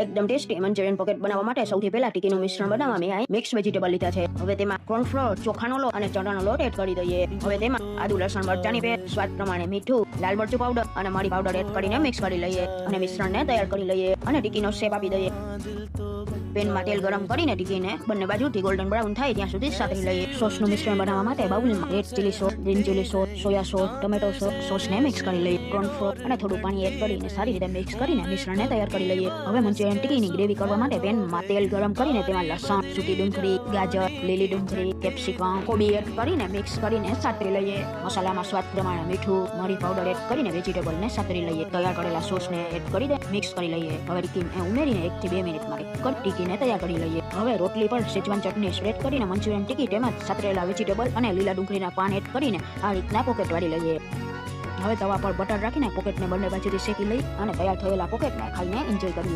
એકદમ tasty Manchurian pocket બનાવવા માટે સૌથી પહેલા ટીકીનું મિશ્રણ બનાવવા મેં મિક્સ વેજીટેબલ લીધા છે. હવે તેમાં કોર્નફ્લોર ચોખાનો લોટ અને ચણાનો લોટ એડ કરી દઈએ. હવે તેમાં આદુ, લસણ, મરચાની પેસ્ટ, સ્વાદ પ્રમાણે મીઠું, લાલ મરચું પાવડર અને મરી પાવડર એડ કરીને મિક્સ કરી લઈએ અને મિશ્રણને તૈયાર કરી લઈએ અને ટીકીનો શેપ આપી દઈએ. પેનમાં તેલ ગરમ કરીને ટીકીને બંને બાજુથી ગોલ્ડન બ્રાઉન થાય ત્યાં સુધી સાતરી લઈએ. સોસનું મિશ્રણ બનાવવા માટે બાઉલમાં red chilli sauce green chilli sauce soya sauce tomato sauce સોસને mix કરી લઈએ. કોર્નફ્લોર અને થોડું પાણી એડ કરીને સારી રીતે મિક્સ કરીને મિશ્રણને તૈયાર કરી લઈએ. હવે મંચુરિયન ટીકીની ગ્રેવી કરવા માટે પેનમાં તેલ ગરમ કરીને તેમાં લસણ, સૂકી ડુંગળી, ગાજર, લીલી ડુંગળી, કેપ્સિકમ, કોબી એડ કરીને મિક્સ કરીને સાતરી લઈએ. મસાલામાં સ્વાદ પ્રમાણે મીઠું, મરી પાવડર એડ કરીને વેજીટેબલને સાતરી લઈએ. તૈયાર કરેલા સોસને એડ કરી દે, મિક્સ કરી લઈએ. હવે ટીકી ઉમેરીને એક થી બે મિનિટ માટે કટ ટીકીને તૈયાર કરી લઈએ. હવે રોટલી પર સેજવાન ચટણી સ્પ્રેડ કરીને મંચુરિયન ટીકી તેમજ સાતરેલા વેજીટેબલ અને લીલા ડુંગળીના પાન એડ કરીને આ રીતના પોકેટ વાળી લઈએ. હવે તવા પર બટર રાખીને પોકેટને બંને બાજુથી શેકી લઈ અને તૈયાર થયેલા પોકેટને ખાઈને એન્જોય કરીએ.